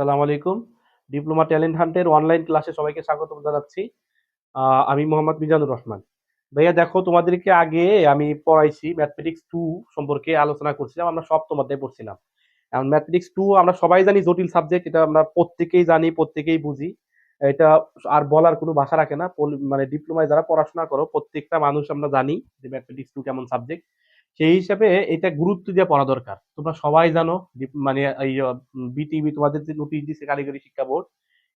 আসসালামু আলাইকুম। Diploma talent হান্টের online ক্লাসে সবাইকে স্বাগত জানাচ্ছি। আমি মোহাম্মদ মিজানুর রহমান। ভাইয়া, দেখো, তোমাদেরকে আগে আমি পড়াইছি ম্যাথমেটিক্স টু সম্পর্কে আলোচনা করছিলাম, আমরা সব অধ্যায় পড়ছিলাম। এখন ম্যাথমেটিক্স টু, আমরা সবাই জানি জটিল সাবজেক্ট, এটা আমরা প্রত্যেকেই জানি, প্রত্যেকেই বুঝি। এটা আর বলার কোনো ভাষা রাখে না। মানে ডিপ্লোমায় যারা পড়াশোনা করো, প্রত্যেকটা মানুষ আমরা জানি যে ম্যাথমেটিক্স টু কেমন সাবজেক্ট। সেই হিসাবে এটা গুরুত্ব দিয়ে পড়া দরকার। তোমরা সবাই জানো মানে এই বিটিভি তোমাদের যে নোটিশ দিচ্ছে কারিগরি শিক্ষা বোর্ড,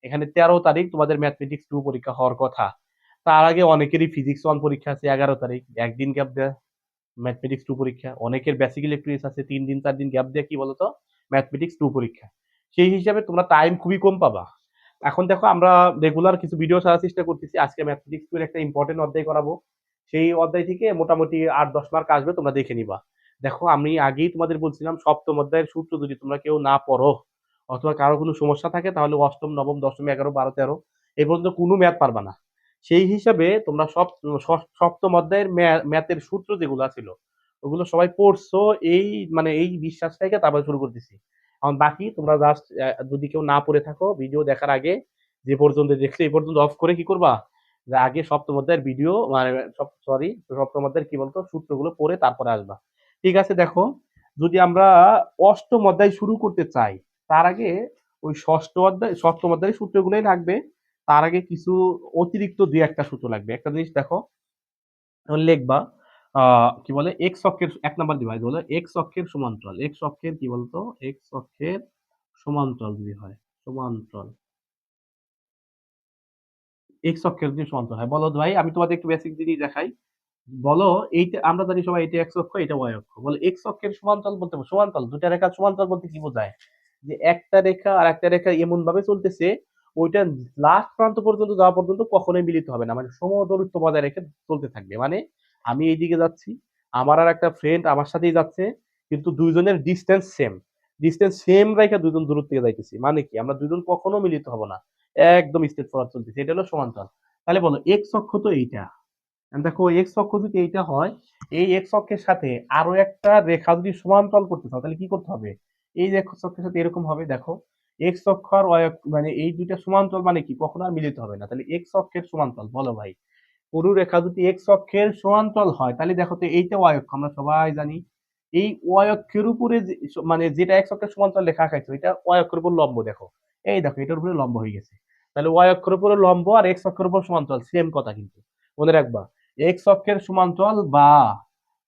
এখানে তেরো তারিখ তোমাদের ম্যাথমেটিক্স টু পরীক্ষা হওয়ার কথা। তার আগে অনেকেরই ফিজিক্স ওয়ান পরীক্ষা আছে এগারো তারিখ। একদিন গ্যাপ দেয় ম্যাথমেটিক্স টু পরীক্ষা। অনেকের বেসিক ইলেকট্রিক্স আছে, তিন দিন, চার দিন গ্যাপ দেয়, কি বলতো? ম্যাথমেটিক্স টু পরীক্ষা। সেই হিসাবে তোমরা টাইম খুবই কম পাবা। এখন দেখো আমরা রেগুলার কিছু ভিডিও ছাড়ার চেষ্টা করতেছি। আজকে ম্যাথমেটিক্স টু একটা ইম্পর্টেন্ট অধ্যায় করাবো। সেই অধ্যায় থেকে মোটামুটি আট, দশ মার্ক আসবে, তোমরা দেখে নিবা। দেখো, আমি আগেই তোমাদের বলছিলাম, সপ্তম অধ্যায়ের সূত্র যদি তোমরা কেউ না পড়ো, অথবা কারও কোনো সমস্যা থাকে, তাহলে অষ্টম, নবম, দশম, এগারো, বারো, তেরো এই পর্যন্ত কোনো ম্যাথ পারবা না। সেই হিসাবে তোমরা সব সপ্তম অধ্যায়ের ম্যাথের সূত্র যেগুলো ছিল, ওগুলো সবাই পড়ছো, এই মানে এই বিশ্বাসটাকে তারপরে শুরু করতেছি। এখন বাকি তোমরা জাস্ট যদি কেউ না পড়ে থাকো ভিডিও দেখার আগে, যে পর্যন্ত দেখছ এই পর্যন্ত অফ করে কি করবা? যে আগে সপ্তম অধ্যায়ের ভিডিও মানে সরি সপ্তম অধ্যায়ের কি বলতো, সূত্রগুলো পড়ে তারপরে আসবা। ঠিক আছে, দেখো, যদি আমরা অষ্টম অধ্যায় শুরু করতে চাই, তার আগে ওই ষষ্ঠ অধ্যায়, সপ্তম অধ্যায়ের সূত্রগুলোই লাগবে। তার আগে কিছু অতিরিক্ত দুই একটা সূত্র লাগবে। একটা জিনিস দেখো, লিখবা কি বলে এক্স অক্ষের, এক নাম্বার ডিভাইস বলে এক্স অক্ষের সমান্তরাল। এক্স অক্ষের কি বলতো এক্স অক্ষের সমান্তরাল যদি হয়, সমান্তরাল। এক্স অক্ষের যদি হয়। বলো ভাই, আমি তোমাদের একটু বেসিক জিনিস দেখাই। বলো, এইটা, আমরা জানি সবাই এটা এক্স অক্ষ, এটা ওয়াই অক্ষ। বলে এক্স অক্ষের বলতে দুটা রেখা বলতে কি বোঝায়? যে একটা রেখা আর একটা রেখা এমন ভাবে চলতেছে, ওইটা লাস্ট প্রান্ত পর্যন্ত যাওয়া পর্যন্ত কখনোই মিলিত হবে না। মানে সমদূরত্ব বজায় রেখে চলতে থাকবে। মানে আমি এইদিকে যাচ্ছি, আমার আর একটা ফ্রেন্ড আমার সাথেই যাচ্ছে, কিন্তু দুইজনের ডিস্টেন্স সেম ডিস্টেন্স সেম রেখে দুজন দূর থেকে যাইতেছি। মানে কি? আমরা দুজন কখনো মিলিত হব না। একদম স্ট্রেট ফরওয়ার্ড চলতেছে। এটা হলো সমান্তরাল। তাহলে বলো এক্স অক্ষ তো এইটা। দেখো এক্স অক্ষ যদি এইটা হয়, এই এক্স অক্ষের সাথে আরও একটা রেখা যদি সমান্তরাল করতে চাও, তাহলে কি করতে হবে? এই যে এক্স অক্ষের সাথে এরকম হবে, দেখো এক্স অক্ষ আর ওয়াই মানে এই দুইটা সমান্তরাল মানে কি? কখনো আর মিলিত হবে না। তাহলে এক্স অক্ষের সমান্তরাল, বলো ভাই। পুরু রেখা যদি এক্স অক্ষের সমান্তরাল হয়, তাহলে দেখো তো এইটা ওয়াই অক্ষ, আমরা সবাই জানি। এই ওয়াই অক্ষের উপরে মানে যেটা এক্স অক্ষের সমান্তরাল লেখা খাইছো এটা ওয়াই অক্ষের উপর লম্ব, দেখো। এই দেখো, এটার উপরে লম্ব হয়ে গেছে। তাহলে ওয়াই অক্ষের উপরে লম্ব আর এক্স অক্ষের উপর সমান্তরাল সেম কথা কিন্তু। মনে রাখবা এক্স অক্ষের সমান্তরাল বা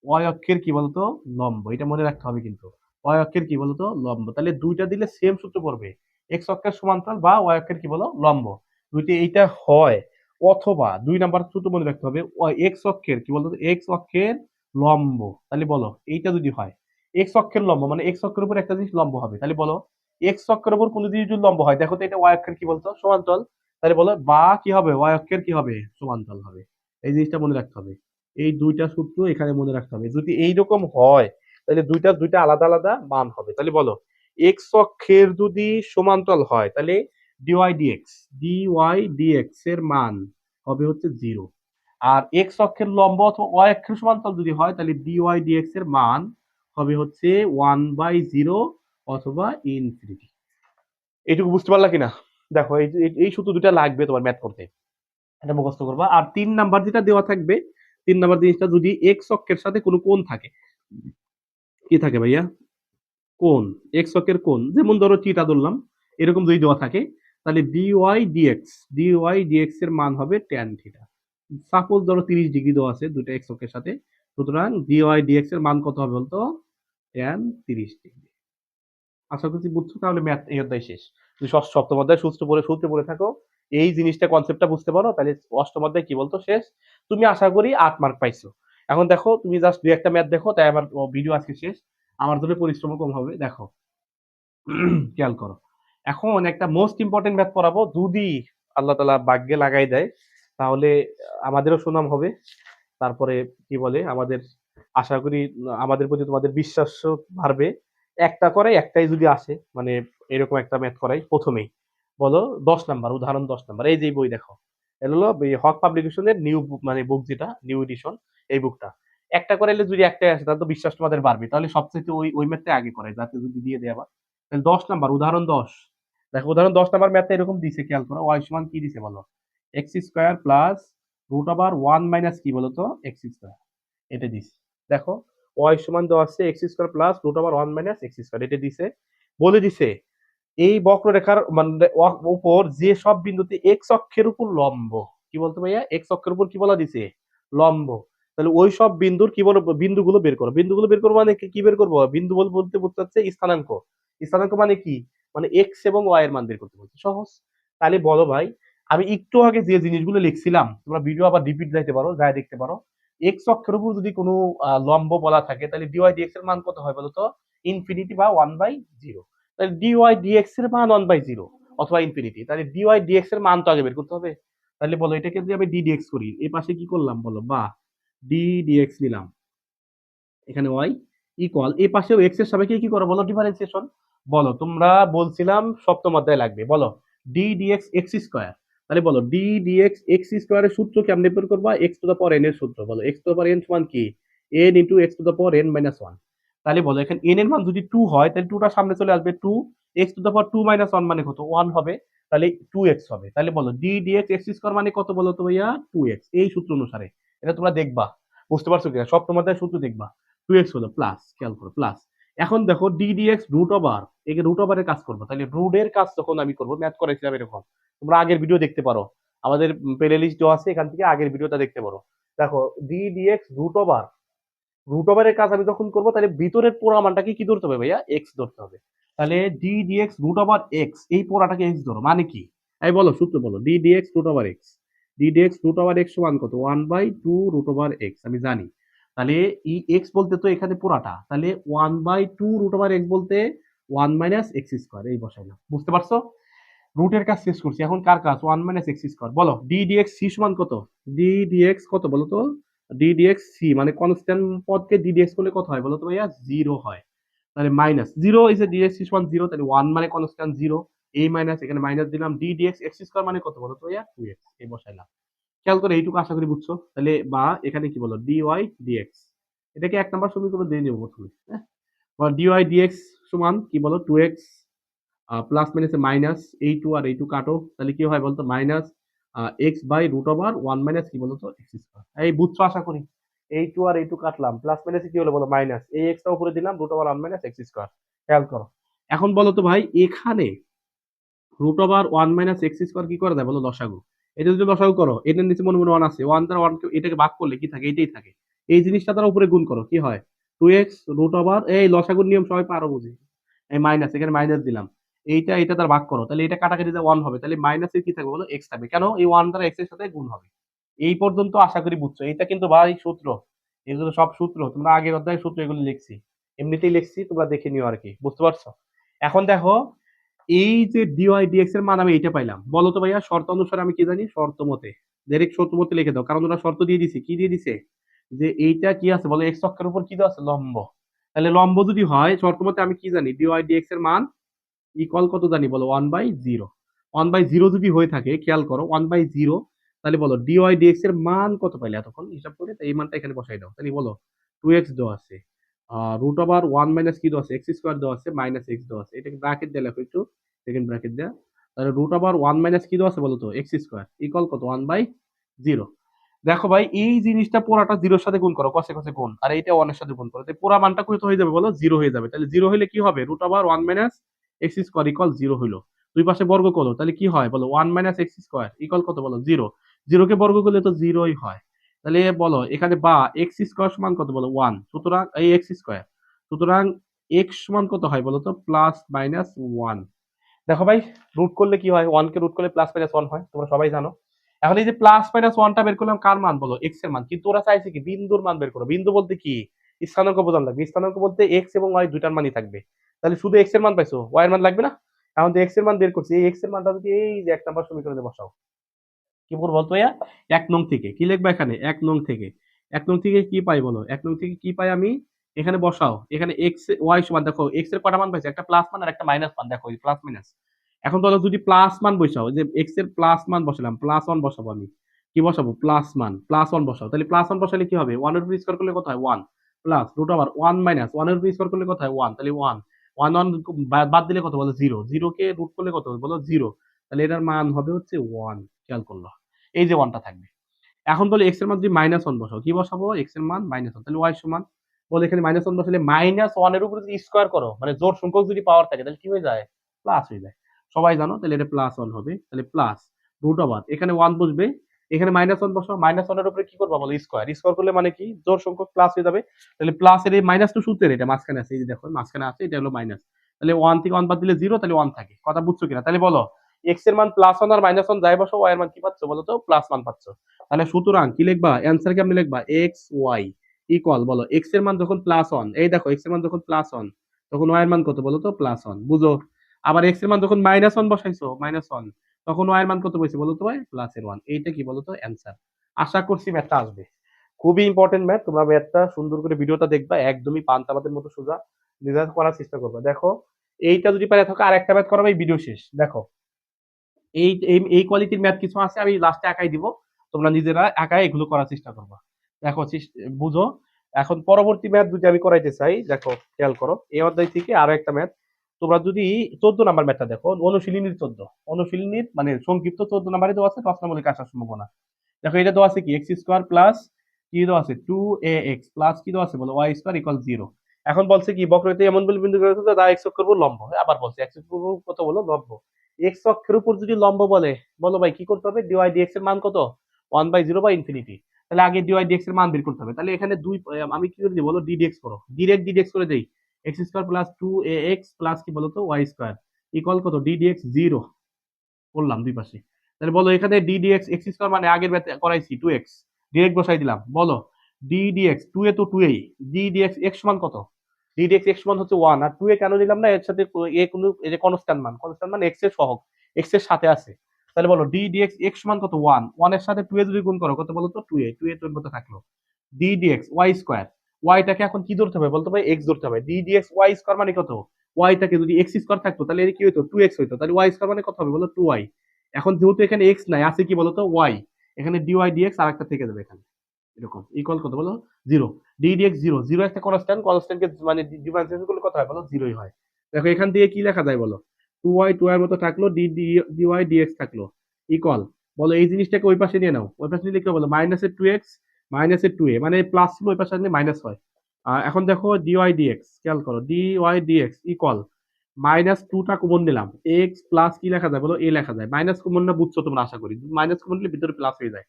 ওয়াই অক্ষের কি বলতো? লম্ব, এটা মনে রাখতে হবে কিন্তু। ওয়াই অক্ষের কি বলতো? লম্ব। তাহলে দুইটা দিলে সেম সূত্র পড়বে এক্স অক্ষের সমান্তরাল বা ওয়াই অক্ষের কি বলো? লম্ব। দুইটি এইটা হয়। অথবা দুই নাম্বার সূত্র মনে রাখতে হবে এক্স অক্ষের কি বলতো? এক্স অক্ষের লম্ব। তাহলে বলো, এইটা যদি হয় এক্স অক্ষের লম্ব মানে এক্স অক্ষের উপর একটা জিনিস লম্ব হবে। তাহলে বলো এক্স অক্ষের উপর কোনো জিনিস যদি লম্ব হয়। দেখো তো এটা ওয়াই অক্ষের কি বলতো? সমান্তরাল। তাহলে বলো, বা কি হবে? ওয়াই অক্ষের কি হবে? সমান্তরাল হবে। এই জিনিসটা মনে রাখতে হবে। এই দুইটা সূত্র এখানে মনে রাখতে হবে। যদি এইরকম হয়, তাহলে দুইটা দুইটা আলাদা আলাদা মান হবে। তাহলে বলো এক্স অক্ষের যদি সমান্তরাল হয়, তাহলে ডিওয়াই ডিএক্স ডিওয়াই ডিএক্স এর মান হবে হচ্ছে জিরো আর এক্স অক্ষের লম্ব অথবা ওয়াই অক্ষের সমান্তরাল যদি হয়, তাহলে ডিওয়াই ডিএক্স এর মান হবে হচ্ছে ওয়ান বাই জিরো অথবা ইনফিনিটি এইটুকু বুঝতে পারলা কিনা? দেখো, এই এই- সূত্র দুটা লাগবে তোমার ম্যাথ করতে। এটা মুখস্থ করবা। আর তিন নাম্বার যেটা দেওয়া থাকবে, তিন নাম্বার জিনিসটা যদি এক্স অক্ষের সাথে কোনো কোণ থাকে। কি থাকে ভাইয়া? কোণ। এক্স অক্ষের কোণ। যেমন ধরো চিটা ধরলাম, এরকম যদি দেওয়া থাকে, তাহলে ডিওয়াই ডিএক্স ডিওয়াই ডিএক্স এর মান হবে ট্যান থিটা সাপোজ ধরো তিরিশ ডিগ্রি দেওয়া আছে দুটো এক্স অক্ষের সাথে, সুতরাং ডিওয়াই ডিএক্স এর মান কত হবে বলতো? ট্যান তিরিশ ডিগ্রি। আশা করছি বুঝছ? তাহলে ম্যাথ এই অধ্যায় শেষ। যদি ষষ্ঠ- সপ্তম অধ্যায় সূত্র পড়ে সূত্র পড়ে থাকো। এই জিনিসটা কনসেপ্টটা বুঝতে পারো? তাহলে অষ্টম অধ্যায় কি বলতো? শেষ। তুমি আশা করি আট মার্ক পাইছো। এখন দেখো, তুমি জাস্ট দুই একটা ম্যাথ দেখো, তাই আমার ভিডিও আজকে শেষ। আমার জন্য পরিশ্রম কম হবে। দেখো, খেয়াল করো। এখন একটা মোস্ট ইম্পর্টেন্ট ম্যাথ পড়াবো। যদি আল্লাহ তালা ভাগ্যে লাগাই দেয়, তাহলে আমাদেরও সুনাম হবে। তারপরে কি বলে? আমাদের, আশা করি, আমাদের প্রতি তোমাদের বিশ্বাস বাড়বে। একটা করে, একটাই যদি আসে মানে এরকম একটা ম্যাথ করাই প্রথমেই। বলো দশ নাম্বার উদাহরণ দশ নাম্বার এই যে বই দেখো। হক পাবলিকেশনের নিউ মানে বুক যেটা নিউ এডিশন এই বুকটা একটা করে যদি একটাই আসে, তাহলে তো বিশ্বাস তোমাদের বাড়বে। তাহলে সবচেয়ে ওই ওই ম্যাথটা আগে করে যাতে যদি দিয়ে দেয় আবার। তাহলে দশ নাম্বার উদাহরণ দশ। দেখো উদাহরণ দশ নাম্বার ম্যাথে এরকম দিছে, খেয়াল করো। ওয়াই সমান কি দিছে বলো? X square plus root over one minus কি বলো তো এক্স স্কোয়ার এটা দিছে। দেখো ওয়াই সমান দেওয়া আছে x square plus root over one minus x square এটা দিছে, বলে দিছে, এই বক্ররেখার মানে উপর যে সব বিন্দুতে এক্স অক্ষের উপর লম্ব, কি বলতে ভাইয়া? এক্স অক্ষের উপর কি বলা দিছে? লম্ব। তাহলে ওই সব বিন্দুর কি বলব বিন্দুগুলো বের করো। বিন্দুগুলো বের করব মানে কি- বের করব? বিন্দু বল- বলতে বুঝতে হচ্ছে স্থানাঙ্ক। স্থানাঙ্ক মানে কি? মানে এক্স এবং ওয়াই এর মান বের করতে বলছে। সহজ। তাহলে বলো ভাই, আমি একটু আগে যে জিনিসগুলো লিখছিলাম, তোমরা ভিডিও আবার রিপিট যাইতে পারো, যাই দেখতে পারো। এক্স অক্ষের উপর যদি কোনো লম্ব বলা থাকে, তাহলে ডিওয়াই ডিএক্স এর মান কত হয় বলো তো ইনফিনিটি বা ওয়ান বাই জিরো তাহলে ডিওয়াই ডিএক্স এর মান ওয়ান বাই জিরো অথবা ইনফিনিটি তাহলে ডিওয়াই ডিএক্স এর মান তো আগে বের করতে হবে। তাহলে বলো, এটাকে যদি আমি ডিডিএক্স করি এই পাশে কি করলাম বলো? বা ডি ডিডিএক্স নিলাম। এখানে ওয়াই ইকুয়াল এই পাশেও এক্সের সাপেক্ষে কি করো বলো? ডিফারেন্সিয়েশন বলো, তোমরা বলছিলাম সপ্তম অধ্যায় লাগবে। বলো ডি ডিএক্স এক্স স্কোয়ার তাহলে বলো ডি ডিএক্স এক্স স্কোয়ারের সূত্র কেমনে বের করবা? X to the power n এর সূত্র, বলো। X to the power n সমান কি? N into x to the power n minus one তাহলে বলো, এখানে এন এর মান যদি টু হয়, তাহলে টুটা সামনে চলে আসবে two x to the power two minus one মানে কত? ওয়ান হবে। তাহলে টু এক্স হবে। তাহলে বলো ডি ডিএক্স এক্স স্কোয়ার মানে কত বলো তো ভাইয়া? টু এক্স এই সূত্র অনুসারে। এটা তোমরা দেখবা। বুঝতে পারছ কিনা? সব অধ্যায় সূত্র দেখবা। টু এক্স হলো প্লাস খেয়াল করো প্লাস এখন দেখো d d x root over একে রুট ওভারের কাজ করব। তাহলে রুটের কাজ যখন আমি করব ম্যাথ করেছিলাম এরকম। তোমরা আগের ভিডিও দেখতে পারো। আমাদের প্লে লিস্ট আছে, এখান থেকে আগের ভিডিওটা দেখতে পারো। দেখো ডিডিএক্স রুট ওভার রুট ওভারের কাজ আমি যখন করব, তাহলে ভিতরের পোড়া মানটাকে কি ধরতে হবে ভাইয়া? এক্স ধরতে হবে। তাহলে ডিডিএক্স রুট ওভার এক্স এই পোড়াটাকে এক্স ধরো মানে কি? এই বলো, সূত্র বলো d d x root over x d d x root over x সমান কত? One by two root over x আমি জানি। তাহলে ই এক্স বলতে তো এখানে পুরাটা। তাহলে one by two root over x বলতে ওয়ান মাইনাস এক্স স্কোয়ার এই বসাইলাম। বুঝতে পারছ? রুটের কাজ শেষ করছি। এখন কার কাজ? ওয়ান মাইনাস এক্স স্কোয়ার বলো ডি ডিএক্স সি সমান কত? ডি ডিএক্স কত বলো তো? ডি ডিএক্স সি মানে কনস্ট্যান্ট পদকে ডি ডিএক্স করলে কত হয় বলো তো ভাইয়া? জিরো হয়। তাহলে minus zero is a dx c সমান জিরো তাহলে ওয়ান মানে কনস্ট্যান্ট জিরো এই মাইনাস এখানে মাইনাস দিলাম। ডি ডিএক্স এক্স স্কোয়ার মানে কত বলো তো ভাইয়া? টু এক্স এই বসাইলাম। খেয়াল করে এইটুকু আশা করি বুঝছ? তাহলে বা এখানে কি বলো? ডি ওয়াই ডিএক্স এটাকে এক নম্বর সমীকরণ দিয়ে নেব প্রথমে হ্যাঁ? ডিওয়াই ডিএক্স সমান কি বলো? টু এক্স প্লাস মাইনাসে মাইনাস এই টু আর এই টু কাটো। তাহলে কি হয় বলতো? Minus x by root over one minus কি বলতো? এক্স স্কোয়ার এই বুঝছ আশা করি? এই টু আর এই টু কাটলাম। প্লাস মাইনাসে কি হলো বলো? মাইনাস এই এক্সটা উপরে দিলাম root over one minus x square খেয়াল করো। এখন বলো তো ভাই, এখানে root over one minus x square কি করে দেয় বলো? দশাগু এটা যদি দশাগু করো, এটার নিচে মনে মনে ওয়ান আছে ওয়ান দ্বারা ওয়ান এটাকে ভাগ করলে কি থাকে? এটাই থাকে। এই জিনিসটা তারা উপরে গুণ করো, কি হয়? টু এক্স রুট ওভার এই লসাগুর নিয়ম সবাই পারো বুঝি? এই মাইনাস এখানে মাইনাস দিলাম। এইটা এটা তার ভাগ করো, তাহলে এটা কাটাকাটি ওয়ান হবে, তাহলে মাইনাসের কি থাকবে বলো? এক্স থাকবে। কেন? এই ওয়ান দ্বারা এক্সের সাথে গুণ হবে। এই পর্যন্ত আশা করি বুঝছ। এটা কিন্তু ভাই সূত্র। এগুলো সব সূত্র। তোমরা আগের অধ্যায়ের সূত্র এগুলো লিখছি। এমনিতেই লিখছি, তোমরা দেখে নিও আর কি। বুঝতে পারছ? এখন দেখো এই যে ডিওয়াই ডিএক্স এর মান আমি এইটা পাইলাম। বলো তো ভাইয়া, শর্ত অনুসারে আমি কি জানি? শর্ত মতে ডাইরেক্ট শর্ত মতে লিখে দাও। কারণ ওরা শর্ত দিয়ে দিছে। কি দিয়ে দিছে? যে এইটা কি আছে? বলো এক্স অক্ষের উপর কি দেওয়া আছে? লম্ব। তাহলে লম্ব যদি হয়, শর্ত মতে আমি কি জানি? ডিওয়াই ডিএক্স এর মান ইকুয়াল কত জানি? বলো one by zero one by zero যদি হয়ে থাকে, খেয়াল করো ওয়ান বাই জিরো তাহলে বলো ডিওয়াই ডিএক্স এর মান কত পাইলে এতক্ষণ? হিসাব করে তো এই মানটা এখানে বসাই দাও। তাহলে বলো টু এক্স দেওয়া আছে। রুট ওভার ওয়ান মাইনাস কি দেওয়া আছে? এক্স স্কোয়ার দেওয়া আছে মাইনাস এক্স দেওয়া আছে। এটাকে ব্র্যাকেট দিয়ে লেখো একটু সেকেন্ড ব্র্যাকেট দেওয়া তাহলে রুট ওভার ওয়ান মাইনাস কি দেওয়া আছে বলো তো? এক্স স্কোয়ার ইকুয়াল কত? ওয়ান বাই জিরো দেখো ভাই, এই জিনিসটা পুরাটা জিরোর সাথে গুণ করো কষে কষে গুণ। আর এইটা ওয়ানের সাথে গুণ করো। পুরা মানটা কত হয়ে যাবে বলো? জিরো হয়ে যাবে। তাহলে জিরো হলে কি হবে? Root over one minus x square equal zero হইল। দুই পাশে বর্গ করো, তাহলে কি হয় বলো? One minus x square equal কত বলো? জিরো জিরোকে বর্গ করলে তো জিরোই হয়। তাহলে বলো, এখানে বা এক্স স্কোয়ার সমান কত বলো? ওয়ান সুতরাং এই এক্স স্কোয়ার সুতরাং এক্স সমান কত হয় বলো তো? প্লাস মাইনাস ওয়ান দেখো ভাই রুট করলে কি হয়? ওয়ান কে রুট করলে প্লাস মাইনাস ওয়ান হয়, তোমরা সবাই জানো। এখন এই যে প্লাস মাইনাস ওয়ানটা বের করলাম কার মান বলো? এক্সের মান। কিন্তু ওরা চাইছে কি? বিন্দুর মান বের করো। বিন্দু বলতে কি? স্থানাঙ্ক বোঝান লাগবে। স্থানাঙ্ক বলতে এক্স এবং ওয়াই দুইটার মানই থাকবে। তাহলে শুধু এক্সের মান পাইছো? ওয়াই এর মান লাগবে না? এখন তো এক্সের মান বের করছি। এই এক্সের মানটা যদি এই যে এক নাম্বার সমীকরণে বসাও। কি করব বলতো ভাইয়া? এক নং থেকে। কি লিখবা এখানে? এক নং থেকে। এক নং থেকে কি পাই বলো? এক নং থেকে কি পাই আমি? এখানে বসাও। এখানে এক্স ওয়াই সমান দেখো। এক্সের কটা মান পাইছে? একটা প্লাস মান আর একটা মাইনাস মান। দেখো প্লাস মাইনাস এখন বলো যদি প্লাস মান বসাও। যে এক্সের প্লাস মান বসালাম প্লাস ওয়ান বসাবো আমি। কি বসাবো? প্লাস মান। প্লাস ওয়ান বসাও। তাহলে প্লাস ওয়ান বসালে কি হবে? ওয়ানের উপর স্কোয়ার করলে কত হয়? One plus root over one minus ওয়ানের উপর স্কোয়ার করলে কত হয়? ওয়ান তাহলে ওয়ান ওয়ান ওয়ান বাদ দিলে কত বলো? জিরো জিরো কে রুট করলে কত? বলো জিরো তাহলে এটার মান হবে হচ্ছে ওয়ান খেয়াল করল। এই যে ওয়ানটা থাকবে। এখন বলে এক্সের মান যদি মাইনাস ওয়ান বসাও, কি বসাবো? এক্সের মান মাইনাস ওয়ান তাহলে ওয়াই সমান। বলে এখানে মাইনাস ওয়ান বসালে মাইনাস ওয়ানের উপরে যদি স্কোয়ার করো মানে জোর সংখ্যক যদি পাওয়ার থাকে, তাহলে কি হয়ে যায়? প্লাস হয়ে যায়। সবাই জানো, তাহলে এটা প্লাস ওয়ান হবে। তাহলে প্লাস রুট ওভার এখানে ওয়ান বসবে। এখানে মাইনাস ওয়ান বসাও। মাইনাস ওয়ানের উপরে কি করব বলো? স্কোয়ার স্কোয়ার করলে মানে কি? জোর সংখ্যক প্লাস হয়ে যাবে। তাহলে প্লাস এর মাইনাস টু সূত্রের এটা মাঝখানে আছে, এই যে দেখো, মাঝখানে আছে, এটা হলো মাইনাস তাহলে ওয়ান থেকে ওয়ান বাদ দিলে জিরো তাহলে ওয়ান থাকে। কথা বুঝছ কিনা? তাহলে বলো এক্সের মান প্লাস ওয়ান আর মাইনাস ওয়ান যাই বসো ওয়াই এর মান কি পাচ্ছ বলো তো? প্লাস ওয়ান পাচ্ছ। তাহলে সুতরাং কি লিখবা? অ্যান্সার কি আপনি লিখবা? এক্স ওয়াই ইকুয়াল বলো। এক্সের মান যখন প্লাস ওয়ান এই দেখো এক্সের মান যখন প্লাস ওয়ান তখন ওয়াই এর মান কত বলো তো? প্লাস ওয়ান বুঝো? আবার এক্সের মান যখন মাইনাস ওয়ান বসাইছো মাইনাস ওয়ান তখন ওয়াই এর মান কত বলো তো প্লাস এর ওয়ান এইটা কি বলো তো? অ্যান্সার আশা করছি ম্যাথটা আসবে। খুবই ইম্পর্টেন্ট ম্যাথ তোমরা ম্যাথটা সুন্দর করে ভিডিওটা দেখবা, একদমই পান্তাবাদের মতো সোজা নিজের করার চেষ্টা করবা। দেখো, এইটা যদি পারে থাকো আর একটা ম্যাথ করাবে ভিডিও শেষ। দেখো এই, এই- কোয়ালিটির ম্যাথ কিছু আছে, আমি লাস্টে একাই দিব। তোমরা নিজেরা একাই এগুলো করার চেষ্টা করবা। দেখো বুঝো? এখন পরবর্তী ম্যাথ যদি আমি করাইতে চাই। দেখো, খেয়াল করো, এই অধ্যায় থেকে আরও একটা ম্যাথ তোমরা যদি চোদ্দ নাম্বার ম্যাথটা দেখো, অনুশীলনীর চোদ্দ। অনুশীলনীর মানে সংক্ষিপ্ত চোদ্দ নাম্বারে দেওয়া আছে প্রশ্নাবলীকে আসার সম্ভাবনা। দেখো, এটা দেওয়া আছে কি? এক্স স্কোয়ার প্লাস কি দেওয়া আছে? টু এ এক্স প্লাস কি দেওয়া আছে? বলো ওয়াই স্কোয়ার ইকুয়াল জিরো এখন বলছে কি বক্রতে এমন বলে বিন্দু যা এক্স উপর লম্ব। আবার বলছে এক্স উপর কত বলো? লম্ব। এক্স অক্ষের উপর যদি লম্ব বলে, বলো ভাই কি করতে হবে? ডিওয়াই ডিএক্স এর মান কত? ওয়ান বাই জিরো বা ইনফিনিটি তাহলে আগে ডিওয়াই ডিএক্স এর মান বের করতে হবে। তাহলে এখানে দুই আমি কি করে দিই বলো? ডিডিএক্স করো। ডিরেক্ট ডিডিএক্স করে দেই। X square plus two a x plus কি বলো তো? ওয়াই স্কোয়ার ইকুয়াল কত? ডিডিএক্স জিরো করলাম দুই পাশে। তাহলে বলো এখানে ডিডিএক্স এক্স স্কোয়ার মানে আগের করাইছি টু এক্স ডিরেক্ট বসাই দিলাম। বলো ডিডিএক্স টু এ তো টু এই ডিডিএক্স এক্স সমান কত? ডিডিএক্স এক্স সমান হচ্ছে ওয়ান আর টু এ কেন দিলাম না? এর সাথে এ কোনো এই যে কনস্ট্যান্ট মান কনস্ট্যান্ট মান এক্সের সহগ এক্সের সাথে আছে। তাহলে বলো ডিডিএক্স এক্স সমান কত? ওয়ান ওয়ানের সাথে টু এ যদি গুণ করো, কত বলো তো? টু এ টু এ তোর মতো থাকল? ডিডিএক্স ওয়াই স্কোয়ার ওয়াইটাকে এখন কি ধরতে হবে বলতে হবে এক্স ধরতে হবে। ডিডিএক্স ওয়াই স্কোয়ার মানে কত? ওয়াইটাকে যদি এক্স স্কোয়ার থাকতো, তাহলে এর কি হতো টু এক্স হইতো। তাহলে ওয়াই স্কোয়ার মানে কত হবে বলো? টু ওয়াই এখন যেহেতু এখানে এক্স নাই, আছে কি বলতো? ওয়াই এখানে ডিওয়াই ডিএক্স আর একটা থেকে যাবে এখানে। এরকম ইকুয়াল কত বলো? Zero d d x zero zero একটা কনস্ট্যান্ট কনস্ট্যান্টকে মানে ডিফারেন্সিয়েশন করলে কত হয় বলো? জিরোই হয়। দেখো, এখান থেকে কি লেখা যায় বলো? টু ওয়াই টু এর মতো থাকল d d y d x থাকল। ইকুয়াল বলো, এই জিনিসটাকে ওই পাশে নিয়ে নাও। ওই পাশে নিয়ে লিখতে বলো? মাইনাসের টু এক্স মাইনাসের টু এ মানে প্লাস ছিল ওই পাশে নিয়ে মাইনাস হয়। এখন দেখো ডিওয়াই ডিএক্স খেয়াল করো d y d x equal minus টুটা কমন নিলাম। এক্স প্লাস কি লেখা যায় বলো? এ লেখা যায়। মাইনাস কমন না বুঝছ তোমরা, আশা করি। মাইনাস কমন নিলে ভিতরে প্লাস হয়ে যায়।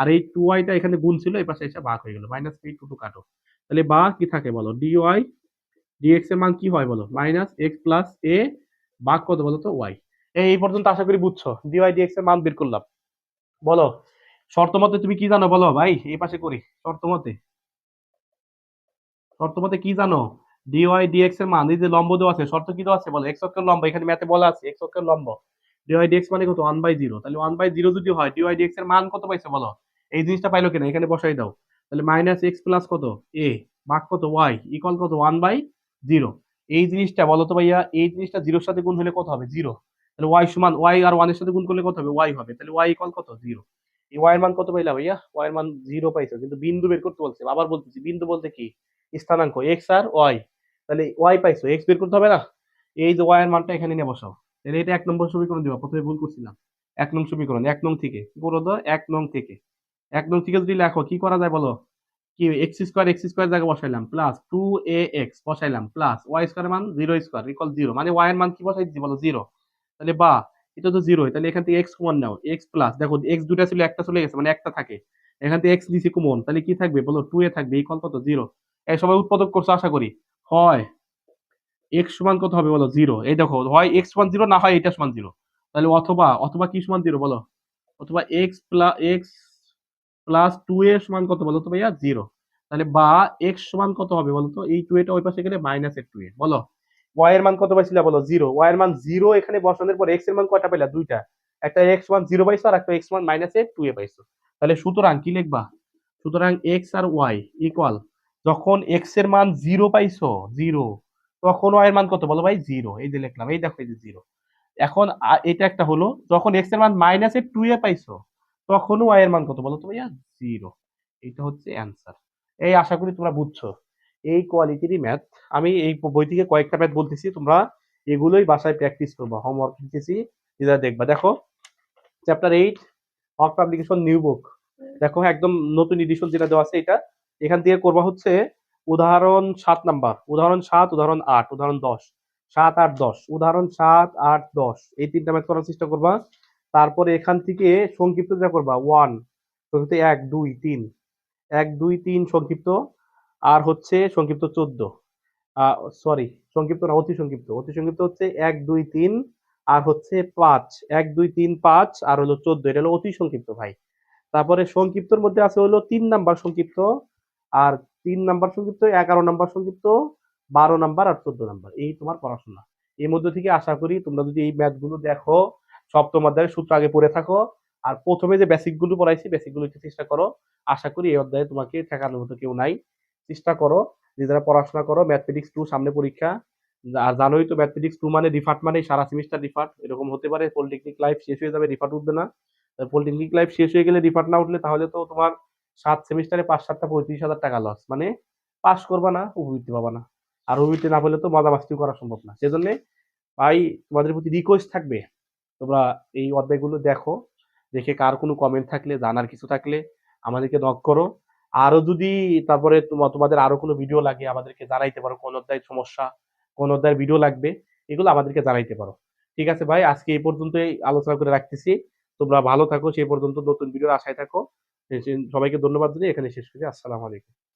আর এই টু ওয়াইটা এখানে গুণ ছিল, এই পাশে এসে ভাগ হয়ে গেল। মাইনাস থ্রি টু টু কাটো। তাহলে বা কি থাকে বলো? ডি ডিওয়াই ডিএক্স এর মান কি হয় বলো? মাইনাস এক্স প্লাস এ ভাগ কত বলো তো ওয়াই এই পর্যন্ত আশা করি বুঝছ। ডিওয়াই ডিএক্স এর মান বের করলাম। বলো, শর্ত মতে তুমি কি জানো বলো ভাই? এই পাশে করি। শর্ত মতে। শর্ত মতে কি জানো? ডি ডিওয়াই ডিএক্স এর মান, এই যে লম্ব দেওয়া আছে, শর্ত কি দেওয়া আছে বলো? এক্স অক্ষের লম্ব, এখানে ম্যাথে বলা আছে এক্স অক্ষের লম্ব। ডিওয়াই ডিএক্স মানে কত? ওয়ান বাই জিরো তাহলে ওয়ান বাই জিরো যদি হয় ডিওয়াই ডিএক্স এর মান কত পাইছো বলো? এই জিনিসটা পাইলো কিনা? এখানে বসাই দাও। তাহলে মাইনাস এক্স প্লাস কত? এ ভাগ কত? ওয়াই ইকুয়াল কত? ওয়ান বাই জিরো এই জিনিসটা বলো তো ভাইয়া, এই জিনিসটা জিরোর সাথে গুণ হলে কত হবে? জিরো তাহলে ওয়াই সমান ওয়াই আর ওয়ানের সাথে গুণ করলে কত হবে? ওয়াই হবে। তাহলে ওয়াই ইকুয়াল কত? জিরো এই ওয়াই এর মান কত পাইলা ভাইয়া? ওয়াই এর মান জিরো পাইছো। কিন্তু বিন্দু বের করতে বলছে। আবার বলতেছি, বিন্দু বলতে কি? স্থানাঙ্ক এক্স আর ওয়াই তাহলে ওয়াই পাইছো। এক্স বের করতে হবে না? এই যে ওয়াই এর মানটা এখানে নিয়ে বসাও। তাহলে এটা এক নম্বর সমীকরণ দিবা। প্রথমে ভুল করছিলাম। এক নং সমীকরণ, এক নং থেকে। কি করো তো? এক নং থেকে। এক নং থেকে যদি লেখো, কি করা যায় বলো? কি এক্স স্কোয়ার এক্স স্কোয়ার জায়গায় বসাইলাম প্লাস টু এ এক্স বসাইলাম প্লাস ওয়াই স্কোয়ার মান জিরো স্কোয়ার ইকুয়াল জিরো মানে ওয়াই এর মান কি বসাই দিচ্ছি বলো? জিরো তাহলে বা, এটা তো জিরো তাহলে এখান থেকে এক্স কমন নাও এক্স প্লাস দেখো এক্স দুটা ছিল, একটা চলে গেছে মানে একটা থাকে। এখান থেকে এক্স দিছি কমন তাহলে কি থাকবে বলো? টু এ থাকবে ইকুয়াল কত? জিরো এই সবাই উৎপাদক করছ, আশা করি। হয় এক্স সমান কত হবে বলো? জিরো এই দেখো, হয় এক্স সমান জিরো না হয় এটা সমান জিরো তাহলে অথবা অথবা কি সমান জিরো বলো? অথবা x plus x plus two a সমান কত বলো তো ভাইয়া? জিরো তাহলে বা এক্স সমান কত হবে বলতো এই টু এটা ওই পাশে গেলে মাইনাস এর টু এ, বলো। ওয়াই এর মান কত পাইছিলা বলো? জিরো ওয়াই এর মান জিরো এখানে বসানোর পর এক্সের মান কয়টা পাইলা? দুইটা। একটা এক্স মান জিরো পাইছো আর একটা এক্স মান মাইনাস এর টু এ পাইছো। তাহলে সুতরাং কি লিখবা? সুতরাং এক্স আর ওয়াই ইকুয়াল যখন এক্সের মান জিরো পাইছো জিরো তখন ওয়াই এর মান কত বলো ভাই? জিরো এই যে লিখলাম, এই দেখো এই যে জিরো এখন এটা একটা হলো, যখন এক্সের মান মাইনাস এর টু এ পাইছো তখন ওয়াই এর মান কত বলো তো ভাইয়া? জিরো এটা হচ্ছে অ্যান্সার এই আশা করি তোমরা বুঝছ। এই কোয়ালিটিরই ম্যাথ আমি এই বই থেকে কয়েকটা ম্যাথ বলতেছি, তোমরা এগুলোই বাসায় প্র্যাকটিস করবা। হোমওয়ার্ক দিতেছি যেটা দেখবা। দেখো chapter eight of publication new book দেখো, একদম নতুন এডিশন যেটা দেওয়া আছে এটা। এখান থেকে করবা হচ্ছে উদাহরণ সাত নাম্বার। উদাহরণ সাত, উদাহরণ আট, উদাহরণ দশ। সাত, আট, দশ। উদাহরণ সাত, আট, দশ। এই তিনটা ম্যাথ করার চেষ্টা করবা। তারপরে এখান থেকে সংক্ষিপ্ত যেটা করবা ওয়ান সংক্ষিপ্ত এক, দুই, তিন। এক, দুই, তিন সংক্ষিপ্ত, আর হচ্ছে সংক্ষিপ্ত চোদ্দ। সরি সংক্ষিপ্ত না, অতি সংক্ষিপ্ত। অতি সংক্ষিপ্ত হচ্ছে এক, দুই, তিন, আর হচ্ছে পাঁচ। এক, দুই, তিন, পাঁচ, আর হলো চোদ্দ। এটা হলো অতি সংক্ষিপ্ত ভাই। তারপরে সংক্ষিপ্তর মধ্যে আছে হলো তিন নাম্বার সংক্ষিপ্ত, আর তিন নাম্বার সংক্ষিপ্ত, এগারো নাম্বার সংক্ষিপ্ত, বারো নাম্বার আর চোদ্দ নাম্বার। এই তোমার পড়াশোনা। এর মধ্যে থেকে আশা করি তোমরা যদি এই ম্যাথগুলো দেখো সপ্তম অধ্যায়ের সূত্র আগে পড়ে থাকো। আর প্রথমে যে বেসিকগুলো পড়াইছি বেসিকগুলো একটু চেষ্টা করো। আশা করি এই অধ্যায়ে তোমাকে ঠেকানোর মতো কেউ নাই। চেষ্টা করো নিজেরা পড়াশোনা করো ম্যাথমেটিক্স টু সামনে পরীক্ষা। আর জানোই তো ম্যাথমেটিক্স টু মানে রিফার্ট মানে সারা সেমিস্টার রিফার্ট এরকম হতে পারে পলিটেকনিক লাইফ শেষ হয়ে যাবে রিফার্ট উঠবে না। পলিটেকনিক লাইফ শেষ হয়ে গেলে রিফার্ট না উঠলে তাহলে তো তোমার সাত সেমিস্টারে পাঁচ সাতটা পঁয়ত্রিশ হাজার টাকা লস মানে পাস করবা না, উপবৃত্তি পাবা না। আর উপবৃত্তি না পেলে তো মজা করা সম্ভব না। সেজন্য ভাই, তোমাদের প্রতি রিকোয়েস্ট থাকবে। তোমরা এই অধ্যায়গুলো দেখো, দেখে কার কোনো কমেন্ট থাকলে, জানার কিছু থাকলে আমাদেরকে নক করো। আরও যদি তারপরে তোমা- তোমাদের আরও কোনো ভিডিও লাগে, আমাদেরকে জানাইতে পারো, কোন অধ্যায় সমস্যা, কোন অধ্যায়ের ভিডিও লাগবে, এগুলো আমাদেরকে জানাইতে পারো। ঠিক আছে ভাই, আজকে এই পর্যন্তই আলোচনা করে রাখতেছি। তোমরা ভালো থাকো সেই পর্যন্ত নতুন ভিডিওর আশায় থাকো। সবাইকে ধন্যবাদ জানিয়ে এখানে শেষ করি। আসসালামু আলাইকুম।